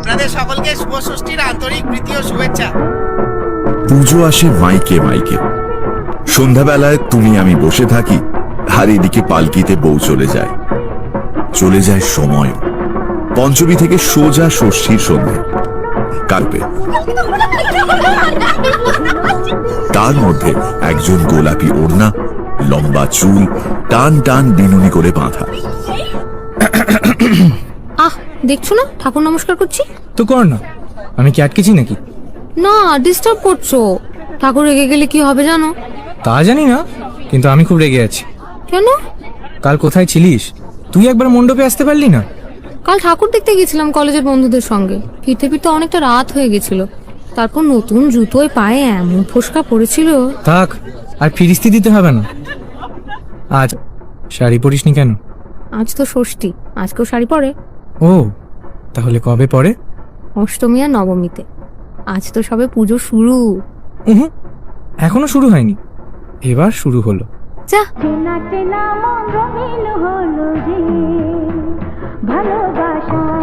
আপনাদের সকলকে শুভ ষষ্ঠীর আন্তরিক প্রীতি ও শুভেচ্ছা। পুজো আসে মাইকে মাইকে। সন্ধ্যাবেলায় তুমি আমি বসে থাকি আর এদিকে পালকিতে বউ চলে যায়। চলে যায় সময়। পঞ্চমী থেকে সোজা ষষ্ঠীর সন্ধে। তার মধ্যে একজন গোলাপি ওড়না, লম্বা চুল, টান টান বিনুনি করে বাঁধা। দেখছ না? ঠাকুর নমস্কার করছি। তো কর না। আমি কি আটকেছি নাকি? না ডিস্টার্ব করছ। ঠাকুর রেগে গেলে কি হবে জানো? তা জানি না কিন্তু আমি খুব রেগে আছি। কেন? কাল কোথায় ছিলিস? তুই একবার মণ্ডপে আসতে পারলি না? কাল ঠাকুর দেখতে গেছিলাম কলেজের বন্ধুদের সঙ্গে। ফিরতে ফিরতে অনেকটা রাত হয়ে গেছিল। তারপর নতুন জুতোয় পায়ে এমন ফোসকা পড়েছিল। থাক আর ফিরিস্তি দিতে হবে না। আজ শাড়ি পরিসনি কেন? আজ তো ষষ্ঠী আজকেও শাড়ি পরে। ও তাহলে কবে পড়ে? অষ্টমী আর নবমীতে। আজ তো সবে পুজো শুরু। উহু, এখনও শুরু হয়নি। এবার শুরু হলো। যা। চেনা চেনা মন রঙিন হলো যে ভালোবাসা